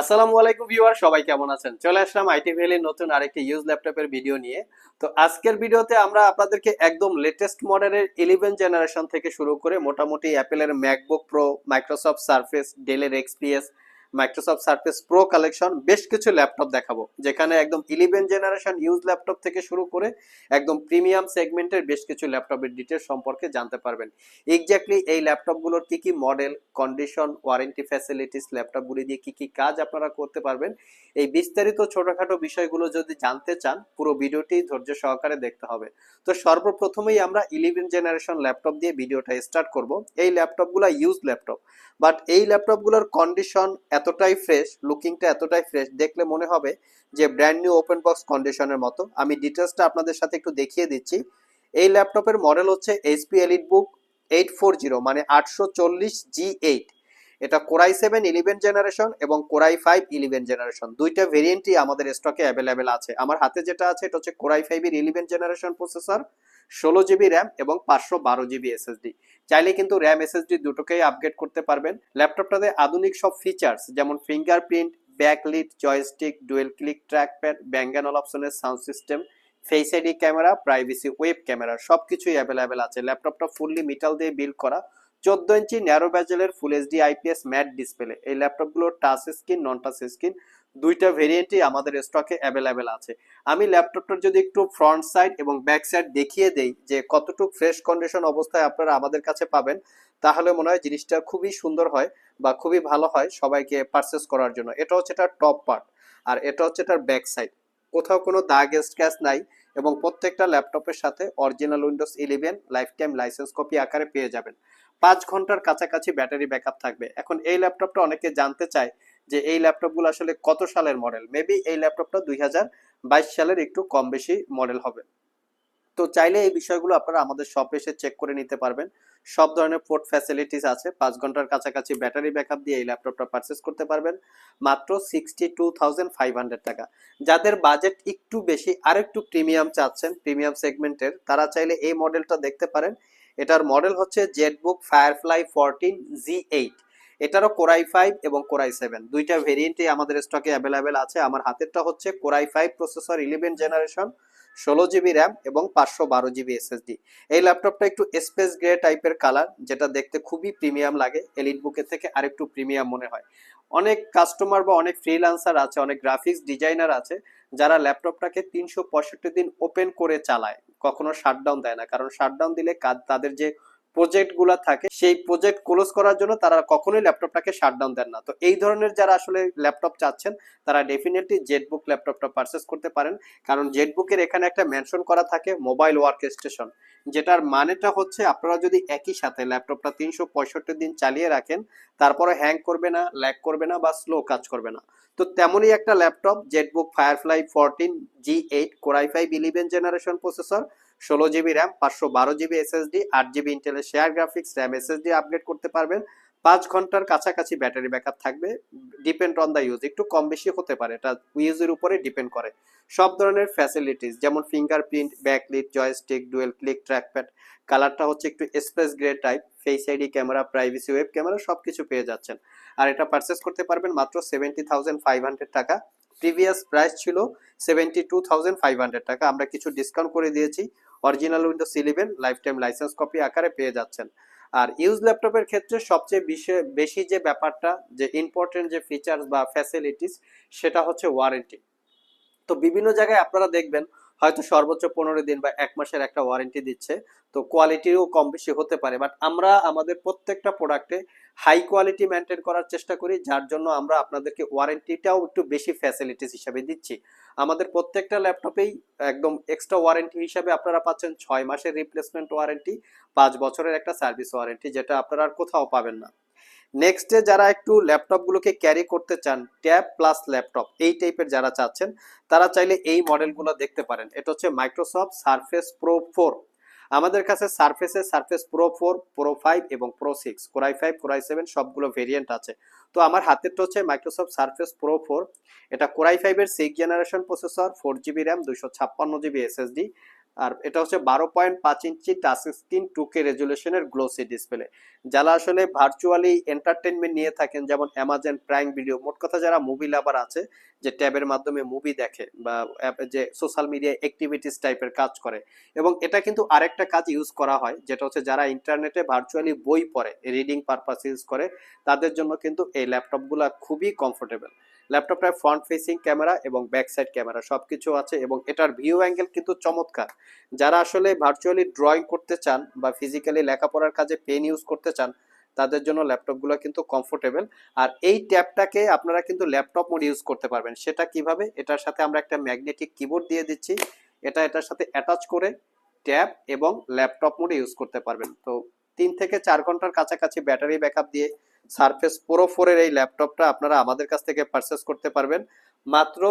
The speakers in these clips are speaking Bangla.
আসসালামু আলাইকুম ভিউয়ার, সবাই কেমন আছেন? চলে আসলাম আইটি ভ্যালির নতুন আরেকটি ইউজ ল্যাপটপের ভিডিও নিয়ে। তো আজকের ভিডিওতে আমরা আপনাদেরকে একদম লেটেস্ট মডেলের ইলেভেন জেনারেশন থেকে শুরু করে মোটামুটি অ্যাপেলের ম্যাকবুক প্রো মাইক্রোসফট সার্ফেস ডেলের XPS Microsoft Surface Pro collection বেশ কিছু ল্যাপটপ দেখাবো। যেখানে একদম ইলেভেন জেনারেশন ইউজ ল্যাপটপ থেকে শুরু করে একদম প্রিমিয়াম সেগমেন্টের বেশ কিছু ল্যাপটপের ডিটেলস সম্পর্কে জানতে পারবেন। এক্স্যাক্টলি এই ল্যাপটপগুলোর কি কি মডেল কন্ডিশন ওয়ারেন্টি ফ্যাসিলিটিস ল্যাপটপগুলি দিয়ে কি কি কাজ আপনারা করতে পারবেন। এই বিস্তারিত ছোটখাটো বিষয়গুলো যদি জানতে চান, পুরো ভিডিওটি ধৈর্য সহকারে দেখতে হবে। তো সর্বপ্রথমেই আমরা ইলেভেন জেনারেশন ল্যাপটপ দিয়ে ভিডিওটা স্টার্ট করব। এই ল্যাপটপগুলো ইউজ ল্যাপটপ বাট এই ল্যাপটপগুলোর কন্ডিশন এতটাই ফ্রেশ লুকিংটা এতটাই ফ্রেশ দেখলে মনে হবে যে ব্র্যান্ড নিউ ওপেন বক্স কন্ডিশনের মতো। আমি ডিটেলসটা আপনাদের সাথে একটু দেখিয়ে দিচ্ছি। এই ল্যাপটপের মডেল হচ্ছে HP EliteBook eight four zero মানে আটশো চল্লিশ জি এইট এটা Core i seven eleven generation এবং Core i five eleven generation দুইটা ভেরিয়েন্টই আমাদের স্টকে অ্যাভেলেবেল আছে। আমার হাতে যেটা আছে, এটা হচ্ছে কোরাই ফাইভের ইলেভেন জেনারেশন প্রসেসর ষোলো জিবি র্যাম এবং পাঁচশো বারো জিবি এসএসডি চাইলে কিন্তু র্যাম এসএসডি দুটোকেই আপগ্রেড করতে পারবেন। ল্যাপটপটাতে আধুনিক সব ফিচার্স যেমন fingerprint backlit joystick dual click trackpad ব্যাঙ্গানল অপশনের sound system face ID camera privacy web camera সব কিছুই অ্যাভেলেবেল আছে। ল্যাপটপটা ফুললি মিটাল দিয়ে বিল্ড করা। চোদ্দ inch narrow ব্যাজেলের full HD IPS matte display এই ল্যাপটপগুলোর touch screen non touch screen দুইটা ভেরিয়েন্টই আমাদের স্টকে অ্যাভেলেবেল আছে। আমি ল্যাপটপটার যদি একটু ফ্রন্ট সাইড এবং ব্যাক সাইড দেখিয়ে দেই যে কতটুকু ফ্রেশ কন্ডিশন অবস্থায় আপনারা আমাদের কাছে পাবেন, তাহলে মনে হয় জিনিসটা খুবই সুন্দর হয় বা খুবই ভালো হয় সবাইকে পারচেস করার জন্য। এটা হচ্ছে এটার টপ পার্ট আর এটা হচ্ছে এটার ব্যাক সাইড কোথাও কোনো দাগ স্ক্র্যাচ নাই এবং প্রত্যেকটা ল্যাপটপের সাথে original Windows eleven life time licence copy আকারে পেয়ে যাবেন। পাঁচ ঘণ্টার কাছাকাছি ব্যাটারি ব্যাকআপ থাকবে। এখন এই ল্যাপটপটা অনেকে জানতে চায় যে এই ল্যাপটপগুলো আসলে কত সালের মডেল? মেবি এই ল্যাপটপটা দুই হাজার বাইশ সালের একটু কম বেশি মডেল হবে। তো চাইলে এই বিষয়গুলো আপনারা আমাদের শপে এসে চেক করে নিতে পারবেন। সব ধরনের পোর্ট ফ্যাসিলিটিস আছে। পাঁচ ঘণ্টার কাছাকাছি ব্যাটারি ব্যাকআপ দিয়ে এই ল্যাপটপটা পারচেস করতে পারবেন। মাত্র sixty two thousand five hundred টাকা। যাদের বাজেট একটু বেশি আর একটু প্রিমিয়াম চাচ্ছেন প্রিমিয়াম সেগমেন্টের তারা চাইলে এই মডেলটা দেখতে পারেন। এটার মডেল হচ্ছে ZBook Firefly fourteen G eight এটারও কোরাই ফাইভ এবং কোরাই সেভেন দুইটা ভেরিয়েন্টই আমাদের স্টকে অ্যাভেলেবেল আছে। আমার হাতেরটা হচ্ছে Core i five processor eleven generation ষোলো জিবি র্যাম এবং পাঁচশো বারো জিবি এসএসডি এই ল্যাপটপটা একটু স্পেস গ্রে টাইপের কালার যেটা দেখতে খুবই প্রিমিয়াম লাগে। এলিট বুকের থেকে আরেকটু প্রিমিয়াম মনে হয়। অনেক কাস্টমার বা অনেক ফ্রিল্যান্সার আছে, অনেক গ্রাফিক্স ডিজাইনার আছে, যারা ল্যাপটপটাকে তিনশো পঁয়ষট্টি দিন ওপেন করে চালায়। কখনো শাটডাউন দেয় না। কারণ শাটডাউন দিলে তাদের যে প্রজেক্টগুলো থাকে, সেই প্রজেক্ট ক্লোজ করার জন্য তারা কখনোই ল্যাপটপটাকে শাটডাউন দেন না। তো এই ধরনের যারা আসলে ল্যাপটপ চাচ্ছেন, তারা ডেফিনেটলি জেটবুক ল্যাপটপটা পারচেস করতে পারেন। কারণ জেটবুকের এখানে একটা মেনশন করা থাকে মোবাইল ওয়ার্ক স্টেশন যেটার মানেটা হচ্ছে, আপনারা যদি একই সাথে ল্যাপটপটা তিনশো পঁয়ষট্টি দিন চালিয়ে রাখেন তারপরে হ্যাং করবে না ল্যাগ করবে না বা স্লো কাজ করবে না। তো তেমনই একটা laptop ZBook Firefly fourteen G eight Core i five eleven generation processor ষোলো জিবি র্যাম পাঁচশো বারো জিবি এসএসডি আট জিবি ইন্টেলের share graphics RAM SSD upgrade করতে পারবেন। পাঁচ ঘণ্টার কাছাকাছি ব্যাটারি ব্যাকআপ থাকবে ডিপেন্ড অন দ্য ইউজ একটু কম বেশি হতে পারে, এটা ইউজের উপরে ডিপেন্ড করে। সব ধরনের ফ্যাসিলিটিস যেমন fingerprint backlit joystick dual click trackpad কালারটা হচ্ছে একটু space grey type face ID camera privacy web camera সব কিছু পেয়ে যাচ্ছেন। আর এটা পারচেস করতে পারবেন মাত্র সেভেন্টি থাউজেন্ড ফাইভ হান্ড্রেড টাকা। প্রিভিয়াস প্রাইস ছিল seventy two thousand five hundred টাকা। আমরা কিছু ডিসকাউন্ট করে দিয়েছি। Original Windows eleven life time licence copy আকারে পেয়ে যাচ্ছেন। আর ইউজ ল্যাপটপের ক্ষেত্রে সবচেয়ে বেশি যে ব্যাপারটা, যে ইম্পর্টেন্ট যে ফিচার্স বা ফ্যাসিলিটিস সেটা হচ্ছে ওয়ারেন্টি তো বিভিন্ন জায়গায় আপনারা দেখবেন হয়তো সর্বোচ্চ পনেরো দিন বা এক মাসের একটা ওয়ারেন্টি দিচ্ছে। তো কোয়ালিটিও কম বেশি হতে পারে। বাট আমরা আমাদের প্রত্যেকটা প্রোডাক্টে হাই কোয়ালিটি মেনটেন করার চেষ্টা করি, যার জন্য আমরা আপনাদেরকে ওয়ারেন্টিটাও একটু বেশি ফ্যাসিলিটিস হিসাবে দিচ্ছি। আমাদের প্রত্যেকটা ল্যাপটপেই একদম এক্সট্রা ওয়ারেন্টি হিসাবে আপনারা পাচ্ছেন ছয় মাসের রিপ্লেসমেন্ট ওয়ারেন্টি পাঁচ বছরের একটা সার্ভিস ওয়ারেন্টি যেটা আপনারা আর কোথাও পাবেন না। নেক্সটে যারা একটু ল্যাপটপগুলোকে ক্যারি করতে চান ট্যাব প্লাস ল্যাপটপ এই টাইপের যারা চাচ্ছেন, তারা চাইলে এই মডেলগুলো দেখতে পারেন। এটা হচ্ছে মাইক্রোসফট সারফেস প্রো ফোর আমাদের কাছে সারফেসে Surface Pro four Pro five এবং Pro six Core i five Core i seven সবগুলো ভেরিয়েন্ট আছে। তো আমার হাতেরটা হচ্ছে মাইক্রোসফট সারফেস প্রো ফোর এটা কোরাই ফাইভের six generation processor four GB RAM দুশো ছাপ্পান্ন জিবি এসএসডি আর এটা হচ্ছে বারো পয়েন্ট পাঁচ inch touch screen two K রেজুলেশনের glossy display যারা আসলে ভার্চুয়ালি এন্টারটেনমেন্ট নিয়ে থাকেন, যেমন অ্যামাজন প্রাইম ভিডিও মোট কথা যারা মুভি লাভার আছে, যে ট্যাবের মাধ্যমে মুভি দেখে বা যে সোশ্যাল মিডিয়া অ্যাক্টিভিটিস টাইপের কাজ করে। এবং এটা কিন্তু আরেকটা কাজ ইউজ করা হয়, যেটা হচ্ছে যারা ইন্টারনেটে ভার্চুয়ালি বই পড়ে রিডিং পারপাস ইউজ করে, তাদের জন্য কিন্তু এই ল্যাপটপগুলো খুবই কমফোর্টেবল ল্যাপটপটায় ফ্রন্ট ফেসিং ক্যামেরা এবং ব্যাক সাইড ক্যামেরা সবকিছু আছে এবং এটার ভিউ অ্যাঙ্গেল কিন্তু চমৎকার। যারা আসলে ভার্চুয়ালি ড্রয়িং করতে চান বা ফিজিক্যালি লেখাপড়ার কাজে পেন ইউজ করতে চান, তাদের জন্য ল্যাপটপগুলো কিন্তু কমফোর্টেবল আর এই ট্যাবটাকে আপনারা কিন্তু ল্যাপটপ মোড ইউজ করতে পারবেন। সেটা কীভাবে? এটার সাথে আমরা একটা ম্যাগনেটিক কিবোর্ড দিয়ে দিচ্ছি। এটা এটার সাথে অ্যাটাচ করে ট্যাব এবং ল্যাপটপ মোডে ইউজ করতে পারবেন। তো তিন থেকে চার ঘণ্টার কাছাকাছি ব্যাটারি ব্যাকআপ দিয়ে সারফেস প্রো ফোরের এই ল্যাপটপটা আপনারা আমাদের কাছ থেকে পারচেস করতে পারবেন। মাত্র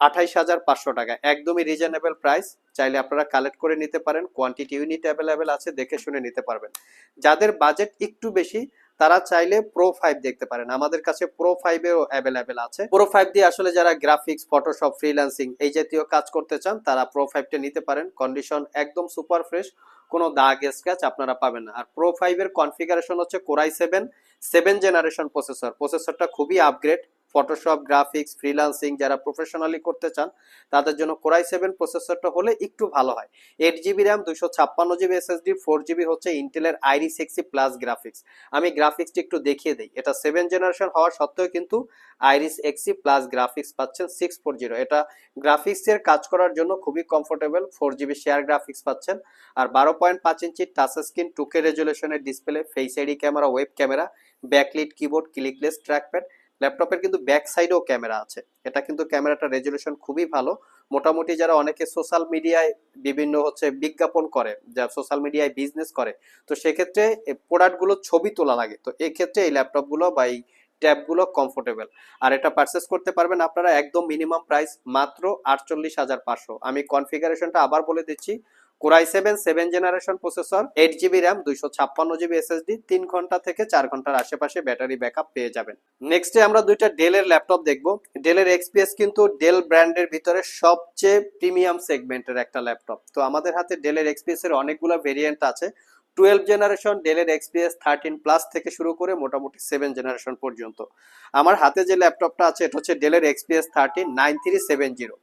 আঠাইশ হাজার পাঁচশো টাকা। একদমই রিজনেবল প্রাইস চাইলে আপনারা কালেক্ট করে নিতে পারেন। কোয়ান্টিটি ইউনিট অ্যাভেলেবেল আছে, দেখে শুনে নিতে পারবেন। যাদের বাজেট একটু বেশি তারা চাইলে প্রো ফাইভ দেখতে পারেন। আমাদের কাছে প্রো ফাইভেও অ্যাভেলেবেল আছে। প্রো ফাইভ দিয়ে আসলে যারা গ্রাফিক্স ফটোশপ ফ্রিল্যান্সিং এই জাতীয় কাজ করতে চান, তারা প্রো ফাইভটা নিতে পারেন। কন্ডিশন একদম সুপার ফ্রেশ কোনো দাগ স্ক্র্যাচ আপনারা পাবেন না। আর প্রো ফাইভের কনফিগারেশন হচ্ছে Core i seven seven generation processor প্রসেসরটা খুবই আপগ্রেড ফটোশপ গ্রাফিক্স ফ্রিল্যান্সিং যারা প্রফেশনালি করতে চান, তাদের জন্য কোরাই সেভেন প্রসেসরটা হলে একটু ভালো হয়। এইট জিবি র্যাম দুশো ছাপ্পান্ন জিবি এসএসডি ফোর জিবি হচ্ছে ইন্টেলের আইরি সিক্সি প্লাস গ্রাফিক্স আমি গ্রাফিক্সটি একটু দেখিয়ে দিই। এটা সেভেন জেনারেশন হওয়া সত্ত্বেও কিন্তু আইরিস এক্সি প্লাস গ্রাফিক্স পাচ্ছেন সিক্স ফোর জিরো এটা গ্রাফিক্সের কাজ করার জন্য খুবই comfortable four GB share graphics পাচ্ছেন। আর বারো পয়েন্ট পাঁচ inch touch screen two K রেজুলেশনের display face ID camera web camera backlit keyboard clickless trackpad ল্যাপটপের কিন্তু ব্যাক সাইডেও ক্যামেরা আছে। এটা কিন্তু ক্যামেরাটা রেজুলেশন খুবই ভালো। মোটামুটি যারা অনেকে সোশ্যাল মিডিয়ায় বিভিন্ন হচ্ছে বিজ্ঞাপন করে, যা সোশ্যাল মিডিয়ায় বিজনেস করে, তো সেক্ষেত্রে প্রোডাক্টগুলো ছবি তোলা লাগে। তো এক্ষেত্রে এই ল্যাপটপগুলো বা এই ট্যাবগুলো কমফোর্টেবল আর এটা পারচেস করতে পারবেন আপনারা একদম মিনিমাম প্রাইস মাত্র আটচল্লিশ হাজার পাঁচশো। আমি কনফিগারেশনটা আবার বলে দিচ্ছি। Core i seven seven generation processor eight GB RAM দুইশো ছাপ্পান্ন জিবি এসএসডি তিন ঘণ্টা থেকে চার ঘণ্টার আশেপাশে ব্যাটারি ব্যাকআপ পেয়ে যাবেন। নেক্সটে আমরা দুইটা ডেলের ল্যাপটপ দেখব। ডেলের এক্সপিএস কিন্তু ডেল ব্র্যান্ডের ভিতরে সবচেয়ে প্রিমিয়াম সেগমেন্টের একটা ল্যাপটপ তো আমাদের হাতে ডেলের এক্সপিএস এর অনেকগুলো ভেরিয়েন্ট আছে। টুয়েলভ জেনারেশন ডেলের এক্সপিএস থার্টিন প্লাস থেকে শুরু করে মোটামুটি সেভেন জেনারেশন পর্যন্ত। আমার হাতে যে ল্যাপটপটা আছে, এটা হচ্ছে ডেলের XPS thirteen nine three seven zero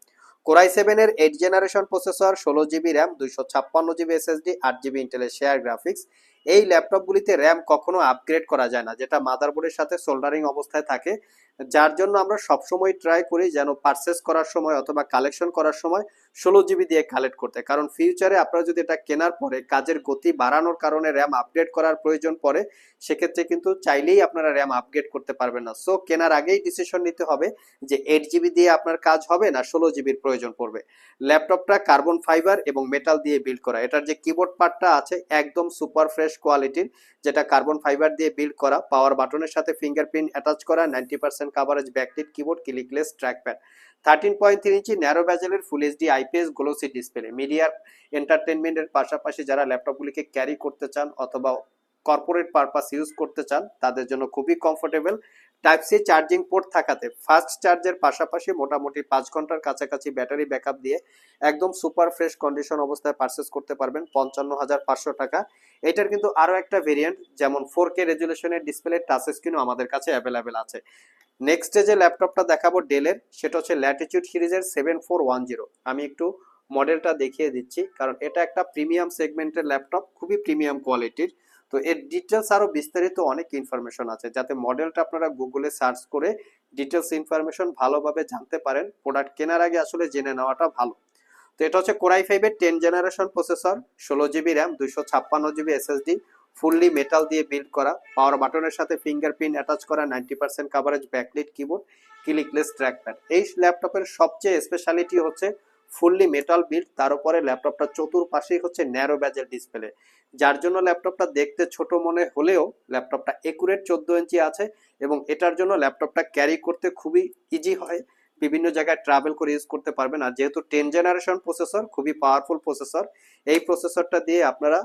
Core i সেভেনের এইট জেনারেশন প্রসেসর, ষোলো জিবি র্যাম, দুইশো ছাপ্পান্ন জিবি এসএসডি, আট জিবি ইন্টেলের শেয়ার গ্রাফিক্স এই ল্যাপটপগুলিতে র্যাম কখনো আপগ্রেড করা যায় না, যেটা মাদারবোর্ডের সাথে সোল্ডারিং অবস্থায় থাকে, যার জন্য আমরা সবসময় ট্রাই করি যেন পারচেস করার সময় অথবা কালেকশন করার সময় ষোলো জিবি দিয়ে কালেক্ট করতে। কারণ ফিউচারে আপনারা যদি এটা কেনার পরে কাজের গতি বাড়ানোর কারণে র্যাম আপগ্রেড করার প্রয়োজন পড়ে, সেক্ষেত্রে কিন্তু চাইলেই আপনারা র্যাম আপগ্রেড করতে পারবেন না। সো কেনার আগেই ডিসিশন নিতে হবে যে এইট জিবি দিয়ে আপনার কাজ হবে না ষোলো জিবির প্রয়োজন পড়বে। ল্যাপটপটা কার্বন ফাইবার এবং মেটাল দিয়ে বিল্ড করা। এটার যে কিবোর্ড পার্টটা আছে, একদম সুপার ফ্রেশ কোয়ালিটির যেটা কার্বন ফাইবার দিয়ে বিল্ড করা, পাওয়ার বাটনের সাথে ফিঙ্গারপ্রিন্ট অ্যাটাচ করা, ninety percent coverage backlit keyboard clickless trackpad thirteen point three inch narrow ব্যাজেলের full HD IPS glossy display মিডিয়ার এন্টারটেনমেন্টের পাশাপাশি যারা ল্যাপটপগুলিকে ক্যারি করতে চান অথবা কর্পোরেট পারপাস ইউজ করতে চান, তাদের জন্য খুবই comfortable type C charging port থাকাতে ফাস্ট চার্জের পাশাপাশি মোটামুটি পাঁচ ঘণ্টার কাছাকাছি ব্যাটারি ব্যাকআপ দিয়ে একদম সুপার ফ্রেশ কন্ডিশন অবস্থায় পারচেস করতে পারবেন পঞ্চান্ন হাজার পাঁচশো টাকা। এটার কিন্তু আরও একটা ভেরিয়েন্ট যেমন ফোর কে রেজুলেশনের ডিসপ্লে টাচ স্ক্রিনও আমাদের কাছে অ্যাভেলেবেল আছে। নেক্সটে যে ল্যাপটপটা দেখাবো ডেলের সেটা হচ্ছে ল্যাটিটিউড সিরিজের সেভেন ফোর ওয়ান জিরো আমি একটু মডেলটা দেখিয়ে দিচ্ছি, কারণ এটা একটা প্রিমিয়াম সেগমেন্টের ল্যাপটপ খুবই প্রিমিয়াম কোয়ালিটির তো এর ডিটেলস আরও বিস্তারিত অনেক ইনফরমেশন আছে। যাতে মডেলটা আপনারা গুগলে সার্চ করে ডিটেলস ইনফরমেশন ভালোভাবে জানতে পারেন। প্রোডাক্ট কেনার আগে আসলে জেনে নেওয়াটা ভালো। তো এটা হচ্ছে কোরাই ফাইভের টেন জেনারেশন প্রসেসর ষোলো জিবি র্যাম দুইশো ছাপ্পান্ন জিবি এসএসডি ফুললি মেটাল দিয়ে বিল্ড করা। পাওয়ার বাটনের সাথে ফিঙ্গারপ্রিন্ট অ্যাটাচ করা ninety percent coverage backlit keyboard clickless trackpad এই ল্যাপটপের সবচেয়ে স্পেশালিটি হচ্ছে ফুললি মেটাল বিল্ড তার উপরে ল্যাপটপটা চতুর্পাশেই হচ্ছে ন্যারো ব্যাজের ডিসপ্লে যার জন্য ল্যাপটপটা দেখতে ছোট মনে হলেও ল্যাপটপটা একুরেট চোদ্দ ইঞ্চি আছে এবং এটার জন্য ল্যাপটপটা ক্যারি করতে খুবই ইজি হয়। বিভিন্ন জায়গায় ট্রাভেল করে ইউজ করতে পারবেন। আর যেহেতু টেন জেনারেশন প্রসেসর খুবই পাওয়ারফুল প্রসেসর এই প্রসেসরটা দিয়ে আপনারা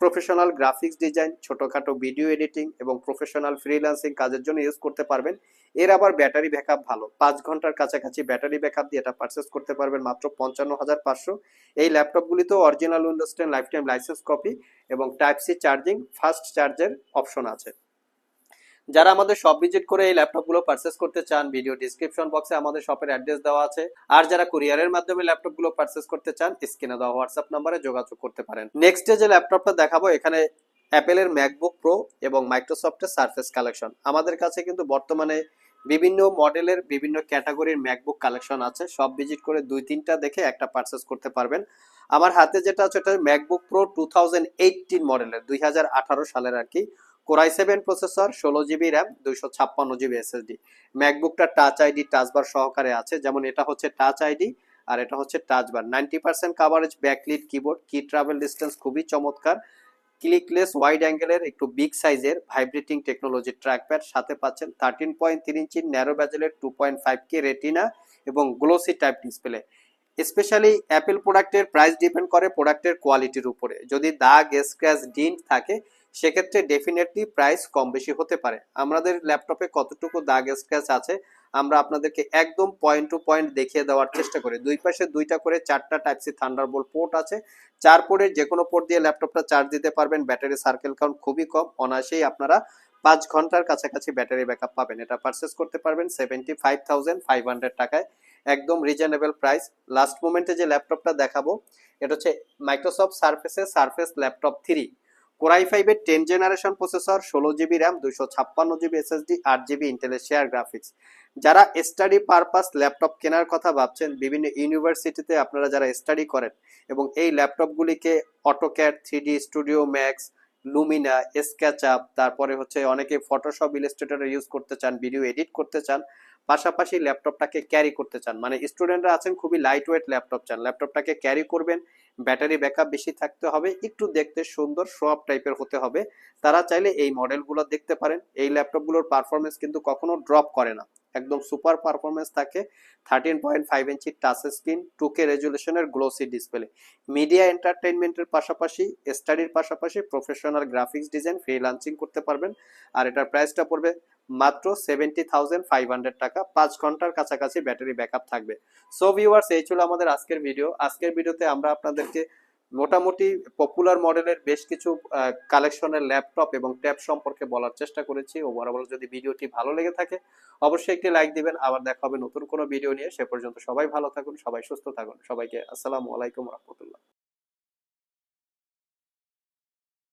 প্রফেশনাল গ্রাফিক্স ডিজাইন ছোটোখাটো ভিডিও এডিটিং এবং প্রফেশনাল ফ্রিল্যান্সিং কাজের জন্য ইউজ করতে পারবেন। এর আবার ব্যাটারি ব্যাকআপ ভালো। পাঁচ ঘণ্টার কাছাকাছি ব্যাটারি ব্যাকআপ দিয়ে এটা পারচেস করতে পারবেন মাত্র পঞ্চান্ন হাজার পাঁচশো। এই ল্যাপটপগুলিতেও original Windows ten life time licence copy এবং টাইপ সি চার্জিং ফাস্ট চার্জের অপশন আছে। যারা আমাদের শপ ভিজিট করে এই ল্যাপটপগুলো পারচেস করতে চান ভিডিও ডিসক্রিপশন বক্সে আমাদের শপের অ্যাড্রেস দেওয়া আছে। আর যারা কুরিয়ারের মাধ্যমে ল্যাপটপগুলো পারচেস করতে চান স্ক্রিনে দেওয়া হোয়াটসঅ্যাপ নাম্বারে যোগাযোগ করতে পারেন। নেক্সট যে ল্যাপটপটা দেখাবো, এখানে অ্যাপেলের ম্যাকবুক প্রো এবং মাইক্রোসফটের সার্ফেস কালেকশন আমাদের কাছে কিন্তু বর্তমানে বিভিন্ন মডেলের বিভিন্ন ক্যাটাগরির ম্যাকবুক কালেকশন আছে। সব ভিজিট করে দুই, তিনটা দেখে একটা পারচেস করতে পারবেন। আমার হাতে যেটা আছে এটা ম্যাকবুক প্রো টু মডেলের, দুই হাজার আঠারো সালের আর কি। কোরাই সেভেন প্রসেসর ষোলো জিবি র্যাম দুইশো ছাপ্পান্ন জিবি এসএসডি ম্যাকবুকটা টাচ আইডি টাচবার সহকারে আছে। যেমন এটা হচ্ছে টাচ আইডি আর এটা হচ্ছে Touch Bar ninety percent coverage backlit keyboard key travel distance খুবই চমৎকার। ক্লিকলেস ওয়াইড অ্যাঙ্গেলের একটু বিগ সাইজের ভাইব্রেটিং টেকনোলজি ট্র্যাকপ্যাড সাথে পাচ্ছেন থার্টিন পয়েন্ট তিন ইঞ্চির narrow ব্যাজেলের two point five K Retina এবং glossy type display specially Apple প্রোডাক্টের প্রাইস ডিপেন্ড করে প্রোডাক্টের কোয়ালিটির উপরে। যদি দাগ স্ক্র্যাচ ডিন্ট থাকে, সেক্ষেত্রে ডেফিনেটলি প্রাইস কম বেশি হতে পারে। আমাদের ল্যাপটপে কতটুকু দাগ স্ক্র্যাচ আছে আমরা আপনাদেরকে একদম পয়েন্ট টু পয়েন্ট দেখিয়ে দেওয়ার চেষ্টা করি। দুই পাশে দুইটা করে চারটা টাইপসি থান্ডারবোল্ট পোর্ট আছে। চার পোর্টের যে কোনো পোর্ট দিয়ে ল্যাপটপটা চার্জ দিতে পারবেন। ব্যাটারি সার্কেল কাউন্ট খুবই কম। অনায়াসেই আপনারা পাঁচ ঘণ্টার কাছাকাছি ব্যাটারি ব্যাকআপ পাবেন। এটা পারচেস করতে পারবেন seventy five thousand five hundred টাকায়। একদম রিজনেবল প্রাইস লাস্ট মোমেন্টে যে ল্যাপটপটা দেখাবো, এটা হচ্ছে Microsoft সার্ফেসের Surface laptop three Core i ফাইভের টেন জেনারেশন প্রসেসর ষোলো জিবি র্যাম দুশো ছাপ্পান্ন জিবি এসএসডি আট জিবি ইন্টেলের শেয়ার গ্রাফিক্স যারা স্টাডি পারপাস ল্যাপটপ কেনার কথা ভাবছেন, বিভিন্ন ইউনিভার্সিটিতে আপনারা যারা স্টাডি করেন এবং এই ল্যাপটপগুলিকে AutoCAD three Studio Max Lumion SketchUp তারপরে হচ্ছে অনেকে ফটোশপ ইলাস্ট্রেটর ইউজ করতে চান ভিডিও এডিট করতে চান পাশাপাশি ল্যাপটপটাকে ক্যারি করতে চান। মানে স্টুডেন্টরা আছেন খুবই লাইট ওয়েট ল্যাপটপ চান। ল্যাপটপটাকে ক্যারি করবেন, ব্যাটারি ব্যাকআপ বেশি থাকতে হবে, একটু দেখতে সুন্দর সব টাইপের হতে হবে। তারা চাইলে এই মডেলগুলো দেখতে পারেন। এই ল্যাপটপগুলোর পারফরমেন্স কিন্তু কখনো ড্রপ করে না। একদম সুপার পারফরমেন্স থাকে। Thirteen point five inch touch screen two K রেজুলেশনের glossy display media এন্টারটেনমেন্টের পাশাপাশি স্টাডির পাশাপাশি প্রফেশনাল গ্রাফিক্স ডিজাইন ফ্রিলান্সিং করতে পারবেন। আর এটার প্রাইসটা পড়বে মাত্র সেভেন্টি থাউজেন্ড ফাইভ হান্ড্রেড টাকা। পাঁচ ঘণ্টার কাছাকাছি ব্যাটারি ব্যাকআপ থাকবে। সো ভিউয়ার্স এই ছিল আমাদের আজকের ভিডিও আজকের ভিডিওতে আমরা আপনাদেরকে মোটামুটি পপুলার মডেলের বেশ কিছু কালেকশনের ল্যাপটপ এবং ট্যাব সম্পর্কে বলার চেষ্টা করেছি। ওভারঅল যদি ভিডিওটি ভালো লেগে থাকে, অবশ্যই একটি লাইক দিবেন। আবার দেখা হবে নতুন কোনো ভিডিও নিয়ে। সে পর্যন্ত সবাই ভালো থাকুন, সবাই সুস্থ থাকুন। সবাইকে আসসালামু আলাইকুম রহমতুল্লাহ।